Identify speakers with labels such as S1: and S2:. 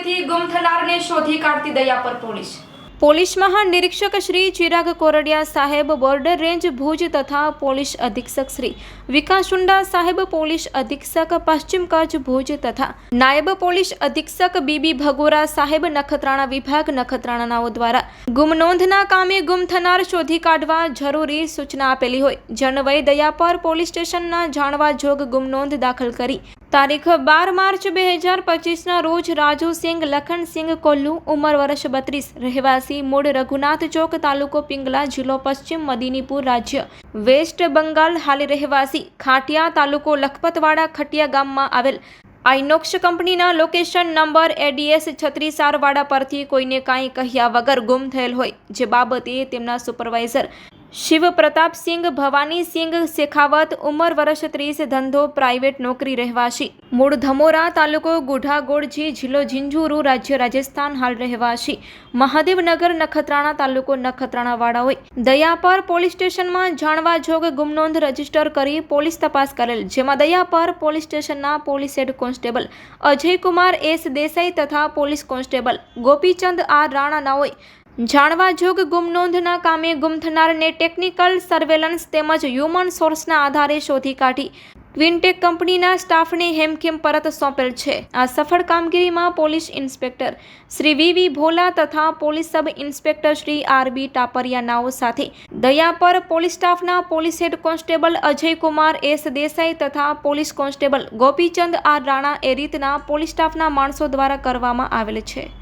S1: થી ગુમ થનારને શોધી કાઢતી દયા પર પોલીસ. પોલીસ મહાનિરીક્ષક શ્રી ચિરાગ કોરડિયા સાહેબ બોર્ડર રેન્જ ભુજ તથા પોલીસ અધિક્ષક શ્રી વિકાસ સુંડા સાહેબ પોલીસ અધિક્ષક પશ્ચિમ કચ્છ ભુજ તથા નાયબ પોલીસ અધિક્ષક બીબી ભગોરા સાહેબ નખત્રાણા વિભાગ નખત્રાણાનાઓ દ્વારા ગુમ નોંધના કામે ગુમ થનાર શોધી કાઢવા જરૂરી સૂચના આપેલી હોય. જનવય દયાપર પોલીસ સ્ટેશનના જાણવા જોગ ગુમ નોંધ દાખલ કરી. તારીખ બાર માર્ચ બે હજાર પચીસના રોજ રાજુ સિંઘ લખનસિંહ કોલ્લુ ઉંમર વર્ષ બત્રીસ, રહેવાસી મૂળ રઘુનાથ ચોક તાલુકો પિંગલા જિલ્લો પશ્ચિમ મદિનીપુર રાજ્ય. વેસ્ટ બંગાળ હાલ રહેવાસી ખાટિયા તાલુકો લખપતવાડા ખટિયા ગામમાં આવેલ. આઇનોક્સ કંપનીના લોકેશન નંબર એડીએસ છત્રીસ વાડા પરથી કોઈને કાંઈ કહ્યા વગર ગુમ થયેલ હોય, જે બાબતે તેમના સુપરવાઇઝર શિવ પ્રતાપસિંહ ભવાનીસિંહ શેખાવત, ઉંમર વર્ષ ત્રીસ, ધંધો પ્રાઇવેટ નોકરી રહેવાસી. મૂળ ધમોરા તાલુકો ગુઢાગોળજી જિલ્લો ઝીંઝુરુ રાજ્ય રાજસ્થાન હાલ રહેવાસી. મહાદેવનગર નખત્રાણા તાલુકો નખત્રાણાવાળા હોય દયાપર પોલીસ સ્ટેશનમાં જાણવા જોગ ગુમનોંધ રજિસ્ટર કરી પોલીસ તપાસ કરેલ, જેમાં દયાપર પોલીસ સ્ટેશનના police head constable Ajaykumar S Desai તથા police constable Gopichand R Rana નાઓએ જાણવા જોગ ગુમ નોંધના કામે ગુમ થનારને ટેકનિકલ સર્વેલન્સ તેમજ હ્યુમન સોર્સના આધારે શોધી કાઢી. ક્વિન્ટેક કંપનીના સ્ટાફને હેમખેમ પરત સોંપેલ છે. આ સફળ કામગીરીમાં police inspector Shri V V Bhola તથા police sub inspector Shri R B Tapariya નાઓ સાથે દયાપર પોલીસ સ્ટાફના police head constable Ajaykumar S Desai તથા police constable Gopichand R Rana એ રીતના પોલીસ સ્ટાફના માણસો દ્વારા કરવામાં આવેલ છે.